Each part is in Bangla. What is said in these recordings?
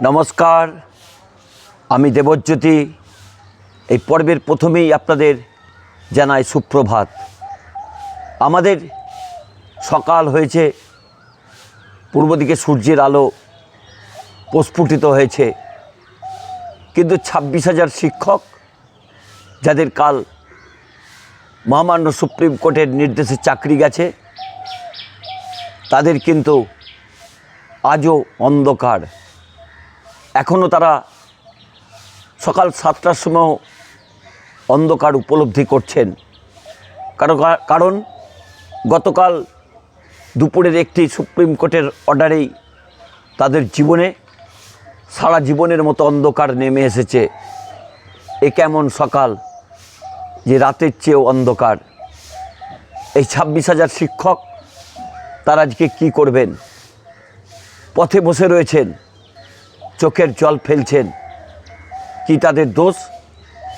নমস্কার, আমি দেবজ্যোতি। এই পর্বের প্রথমেই আপনাদের জানাই সুপ্রভাত। আমাদের সকাল হয়েছে, পূর্ব দিকে সূর্যের আলো প্রস্ফুটিত হয়েছে। কিন্তু ছাব্বিশ হাজার শিক্ষক, যাদের কাল মহামান্য সুপ্রিম কোর্টের নির্দেশে চাকরি গেছে, তাদের কিন্তু আজও অন্ধকার। এখনও তারা সকাল সাতটার সময় অন্ধকার উপলব্ধি করছেন। কারণ কারণ গতকাল দুপুরের একটি সুপ্রিম কোর্টের অর্ডারেই তাদের জীবনে, সারা জীবনের মতো অন্ধকার নেমে এসেছে। এ কেমন সকাল যে রাতের চেয়েও অন্ধকার। এই ছাব্বিশ হাজার শিক্ষক তারা আজকে কী করবেন? পথে বসে রয়েছেন। চোখের জল ফেলছেন। কি তাদের দোষ?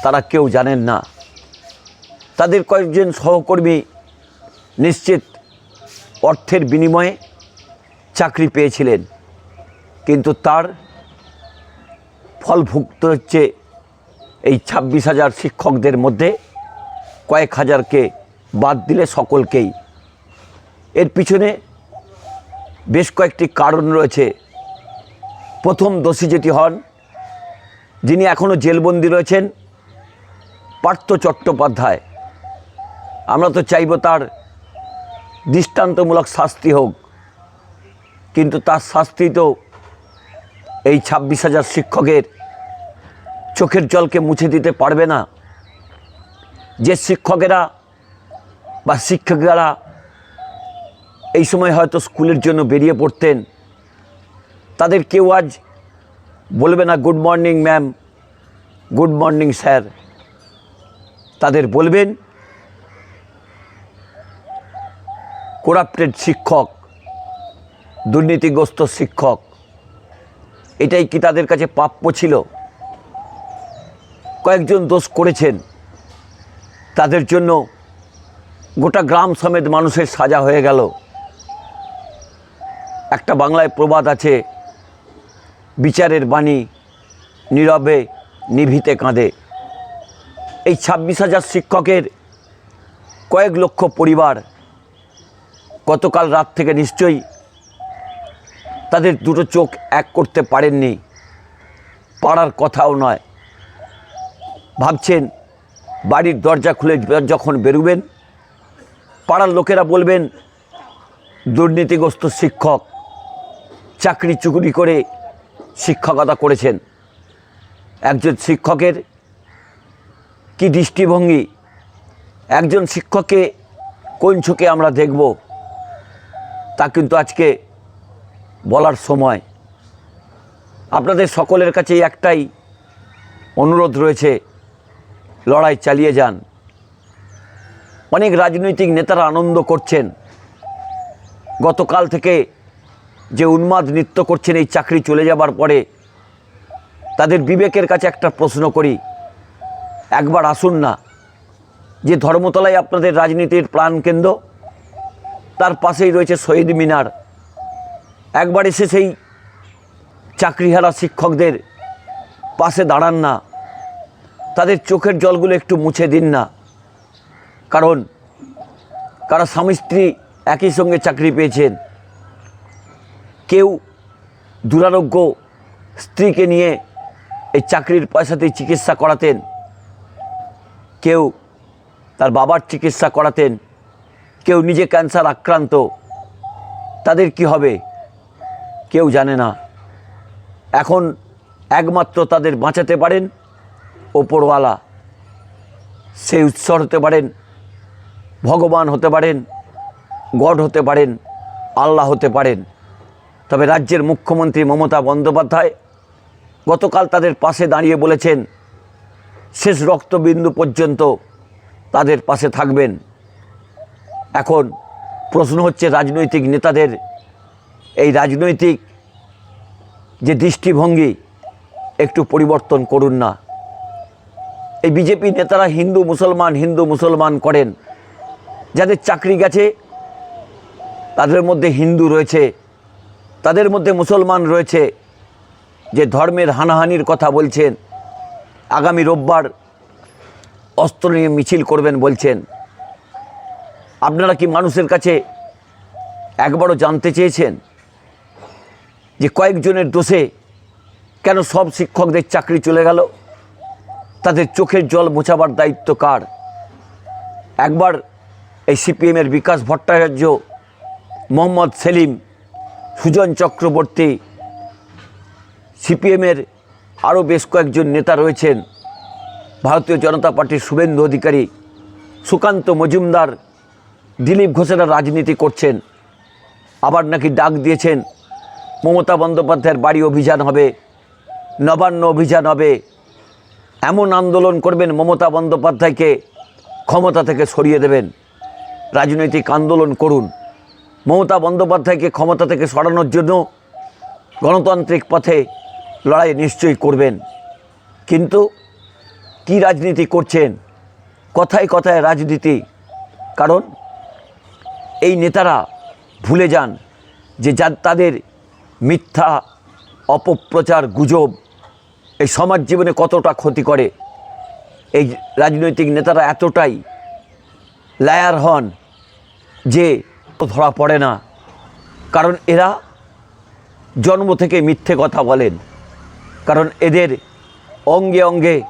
তারা কেউ জানেন না। তাদের কয়েকজন সহকর্মী নিশ্চিত অর্থের বিনিময়ে চাকরি পেয়েছিলেন। কিন্তু তার ফলভুক্ত হচ্ছে এই ছাব্বিশ হাজার শিক্ষকদের মধ্যে কয়েক হাজারকে বাদ দিলে সকলকেই। এর পিছনে বেশ কয়েকটি কারণ রয়েছে। প্রথম দোষী যেটি হন, যিনি এখনও জেলবন্দি রয়েছেন, পার্থ চট্টোপাধ্যায়। আমরা তো চাইব তার দৃষ্টান্তমূলক শাস্তি হোক, কিন্তু তার শাস্তি তো এই ছাব্বিশ হাজার শিক্ষকের চোখের জলকে মুছে দিতে পারবে না। যে শিক্ষকেরা বা শিক্ষকেরা এই সময় হয়তো স্কুলের জন্য বেরিয়ে পড়তেন তাদের কেউ আজ বলবে না good morning ma'am good morning sir তাদের বলবেন করাপ্টেড শিক্ষক, দুর্নীতিগ্রস্ত শিক্ষক। এটাই কি তাদের কাছে প্রাপ্য ছিল? কয়েকজন দোষ করেছেন। তাদের জন্য গোটা গ্রাম সমেত মানুষের সাজা হয়ে গেল। একটা বাংলায় প্রবাদ আছে বিচারের বাণী নীরবে নিভিতে কাঁদে। এই ছাব্বিশ হাজার শিক্ষকের কয়েক লক্ষ পরিবার গতকাল রাত থেকে নিশ্চয়ই তাদের দুটো চোখ এক করতে পারেননি পাড়ার কথাও নয়। ভাবছেন বাড়ির দরজা খুলে যখন বেরোবেন, পাড়ার লোকেরা বলবেন, দুর্নীতিগ্রস্ত শিক্ষক চাকরি চুকরি করে শিক্ষকতা করেছেন। একজন শিক্ষকের কি দৃষ্টিভঙ্গি? একজন শিক্ষককে কোন চোখে আমরা দেখব? তা কিন্তু আজকে বলার সময়। আপনাদের সকলের কাছেই একটাই অনুরোধ রয়েছে, লড়াই চালিয়ে যান। অনেক রাজনৈতিক নেতারা আনন্দ করছেন। গতকাল থেকে যে উন্মাদ নৃত্য করছেন এই চাকরি চলে যাবার পরে, তাদের বিবেকের কাছে একটা প্রশ্ন করি। একবার আসুন না, যে ধর্মতলায় আপনাদের রাজনীতির প্রাণকেন্দ্র তার পাশেই রয়েছে শহীদ মিনার। একবার এসে সেই চাকরিহারা শিক্ষকদের পাশে দাঁড়ান না, তাদের চোখের জলগুলো একটু মুছে দিন না। কারণ, কারা স্বামী স্ত্রী একই সঙ্গে চাকরি পেয়েছেন কেউ দুরারোগ্য স্ত্রীকে নিয়ে এই চাকরির পয়সাতেই চিকিৎসা করাতেন, কেউ তার বাবার চিকিৎসা করাতেন, কেউ নিজে ক্যান্সার আক্রান্ত, তাদের কি হবে? কেউ জানে না। এখন একমাত্র তাদের বাঁচাতে পারেন ওপরওয়ালা। সেই উৎসর হতে পারেন, ভগবান হতে পারেন, গড হতে পারেন, আল্লাহ হতে পারেন। তবে রাজ্যের মুখ্যমন্ত্রী মমতা বন্দ্যোপাধ্যায় গতকাল তাদের পাশে দাঁড়িয়ে বলেছেন, শেষ রক্তবিন্দু পর্যন্ত তাদের পাশে থাকবেন। এখন প্রশ্ন হচ্ছে রাজনৈতিক নেতাদের, এই রাজনৈতিক যে দৃষ্টিভঙ্গি একটু পরিবর্তন করুন না। এই বিজেপি নেতারা হিন্দু, মুসলমান হিন্দু, মুসলমান করেন। যাদের চাকরি গেছে, তাদের মধ্যে হিন্দু রয়েছে। তাদের মধ্যে মুসলমান রয়েছে যে ধর্মের হানাহানির কথা বলছেন, আগামী রোববার অস্ত্র নিয়ে মিছিল করবেন বলছেন। আপনারা কি মানুষের কাছে একবারও জানতে চেয়েছেন যে কয়েকজনের দোষে কেন সব শিক্ষকদের চাকরি চলে গেল? তাদের চোখের জল মোছাবার দায়িত্ব কার? একবার এই সিপিএমের বিকাশ ভট্টাচার্য মোহাম্মদ সেলিম সুজন চক্রবর্তী, সিপিএমের আরও বেশ কয়েকজন নেতা রয়েছেন। ভারতীয় জনতা পার্টির শুভেন্দু অধিকারী, সুকান্ত মজুমদার, দিলীপ ঘোষেরা রাজনীতি করছেন। আবার নাকি ডাক দিয়েছেন, মমতা বন্দ্যোপাধ্যায়ের বাড়ি অভিযান হবে, নবান্ন অভিযান হবে। এমন আন্দোলন করবেন মমতা বন্দ্যোপাধ্যায়কে ক্ষমতা থেকে সরিয়ে দেবেন। রাজনৈতিক আন্দোলন করুন। মমতা বন্দ্যোপাধ্যায়কে ক্ষমতা থেকে সরানোর জন্য গণতান্ত্রিক পথে লড়াই নিশ্চয়ই করবেন। কিন্তু কি রাজনীতি করছেন? কথায় কথায় রাজনীতি। কারণ এই নেতারা ভুলে যান যে যা তাদের মিথ্যা, অপপ্রচার গুজব এই সমাজ জীবনে কতটা ক্ষতি করে। এই রাজনৈতিক নেতারা এতটাই লায়ার হন যে ধরা পড়ে না। কারণ এরা জন্ম থেকে মিথ্যে কথা বলেন। কারণ এদের অঙ্গে অঙ্গে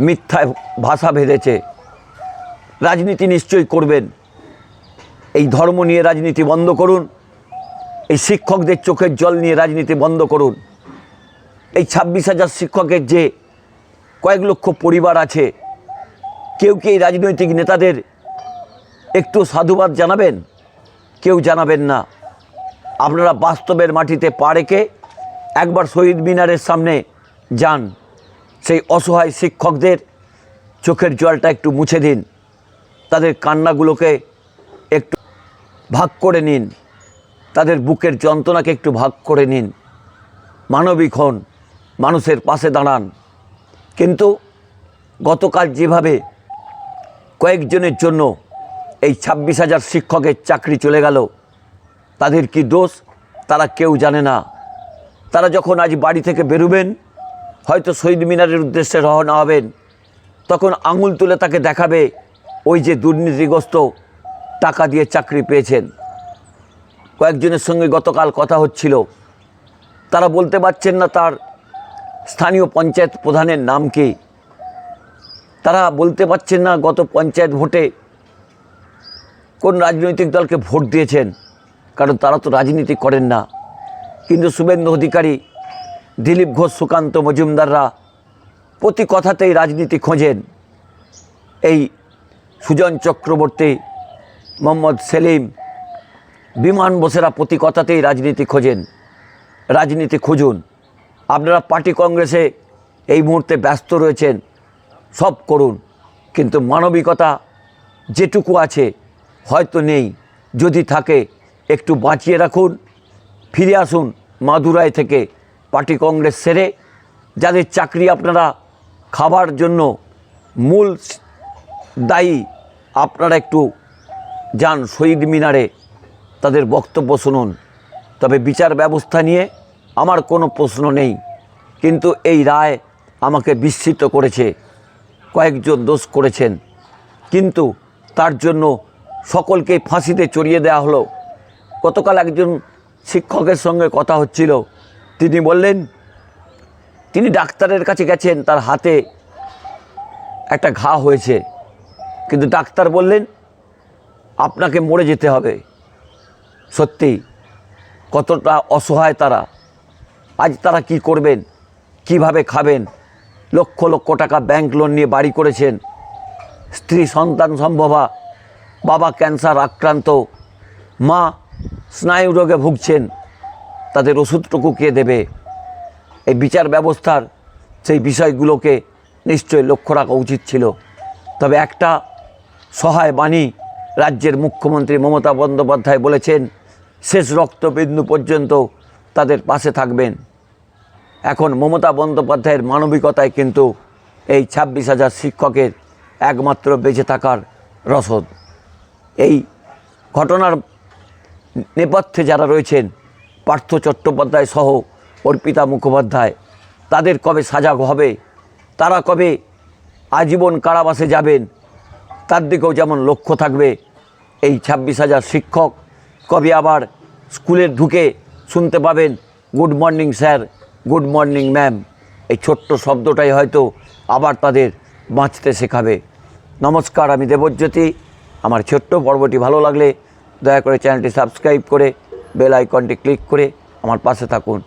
মিথ্যায় ভাষা ভেদেছে। রাজনীতি নিশ্চয়ই করবেন। এই ধর্ম নিয়ে রাজনীতি বন্ধ করুন। এই শিক্ষকদের চোখের জল নিয়ে রাজনীতি বন্ধ করুন। এই ছাব্বিশ হাজার শিক্ষকের যে কয়েক লক্ষ পরিবার আছে, কেউ কি এই রাজনৈতিক নেতাদের একটু সাধুবাদ জানাবেন? কেউ জানাবেন না। আপনারা বাস্তবের মাটিতে পা রেখে একবার শহীদ মিনারের সামনে যান। সেই অসহায় শিক্ষকদের চোখের জলটা একটু মুছে দিন। তাদের কান্নাগুলোকে একটু ভাগ করে নিন। তাদের বুকের যন্ত্রণাকে একটু ভাগ করে নিন। মানবিক হন, মানুষের পাশে দাঁড়ান। কিন্তু গতকাল যেভাবে কয়েকজনের জন্য এই ছাব্বিশ হাজার শিক্ষকের চাকরি চলে গেল। তাদের কি দোষ? তারা কেউ জানে না। তারা যখন আজ বাড়ি থেকে বেরোবেন, হয়তো শহীদ মিনারের উদ্দেশ্যে রওনা হবেন, তখন আঙুল তুলে তাকে দেখাবে ওই যে দুর্নীতিগ্রস্ত, টাকা দিয়ে চাকরি পেয়েছেন। কয়েকজনের সঙ্গে গতকাল কথা হচ্ছিল। তারা বলতে পারছেন না তার স্থানীয় পঞ্চায়েত প্রধানের নাম কি। তারা বলতে পারছেন না গত পঞ্চায়েত ভোটে কোন রাজনৈতিক দলকে ভোট দিয়েছেন? কারণ তারা তো রাজনীতি করেন না। কিন্তু শুভেন্দু অধিকারী, দিলীপ ঘোষ, সুকান্ত মজুমদাররা প্রতি কথাতেই রাজনীতি খোঁজেন। এই সুজন চক্রবর্তী, মোহাম্মদ সেলিম, বিমান বসেরা প্রতি কথাতেই রাজনীতি খোঁজেন। রাজনীতি খুঁজুন। আপনারা পার্টি কংগ্রেসে এই মুহূর্তে ব্যস্ত রয়েছেন, সব করুন। কিন্তু মানবিকতা যেটুকু আছে হয়তো নেই। যদি থাকে, একটু বাঁচিয়ে রাখুন। ফিরে আসুন মাদুরাই থেকে পার্টি কংগ্রেস সেরে, যাদের চাকরি আপনারা খাবার জন্য মূল দায়ী, আপনারা একটু যান শহীদ মিনারে তাদের বক্তব্য শুনুন। তবে বিচার ব্যবস্থা নিয়ে আমার কোনো প্রশ্ন নেই। কিন্তু এই রায় আমাকে বিস্মিত করেছে, কয়েকজন দোষ করেছেন। কিন্তু তার জন্য সকলকে ফাঁসিতে চড়িয়ে দেওয়া হলো। গতকাল একজন শিক্ষকের সঙ্গে কথা হচ্ছিল। তিনি বললেন, তিনি ডাক্তারের কাছে গেছেন, তার হাতে একটা ঘা হয়েছে। কিন্তু ডাক্তার বললেন, আপনাকে মরে যেতে হবে। সত্যি, কতটা অসহায় তারা। আজ তারা কি করবেন? কীভাবে খাবেন? লক্ষ লক্ষ টাকা ব্যাংক লোন নিয়ে বাড়ি করেছেন। স্ত্রী সন্তান সম্ভবা বাবা ক্যান্সার আক্রান্ত। মা স্নায়ু রোগে ভুগছেন। তাদের ওষুধটুকু কে দেবে? এই বিচার ব্যবস্থার সেই বিষয়গুলোকে নিশ্চয়ই লক্ষ্য রাখা উচিত ছিল। তবে একটা সহায় বাণী রাজ্যের মুখ্যমন্ত্রী মমতা বন্দ্যোপাধ্যায় বলেছেন, শেষ রক্তবিন্দু পর্যন্ত তাদের পাশে থাকবেন। এখন মমতা বন্দ্যোপাধ্যায়ের মানবিকতায় কিন্তু এই ছাব্বিশ হাজার শিক্ষকের একমাত্র বেঁচে থাকার রসদ। এই ঘটনার নেপথ্যে যারা রয়েছেন, পার্থ চট্টোপাধ্যায় সহ অর্পিতা মুখোপাধ্যায়, তাদের কবে সাজা হবে? তারা কবে আজীবন কারাবাসে যাবেন? তার দিকেও যেমন লক্ষ্য থাকবে, এই ছাব্বিশ হাজার শিক্ষক কবে আবার স্কুলে ঢুকে শুনতে পাবেন, good morning sir, good morning ma'am এই ছোট্ট শব্দটাই হয়তো আবার তাদের বাঁচতে শেখাবে। নমস্কার, আমি দেবজ্যোতি। আমার ছোট্ট পর্বটি ভালো লাগলে দয়া করে চ্যানেলটি সাবস্ক্রাইব করে বেল আইকনটি ক্লিক করে আমার পাশে থাকুন।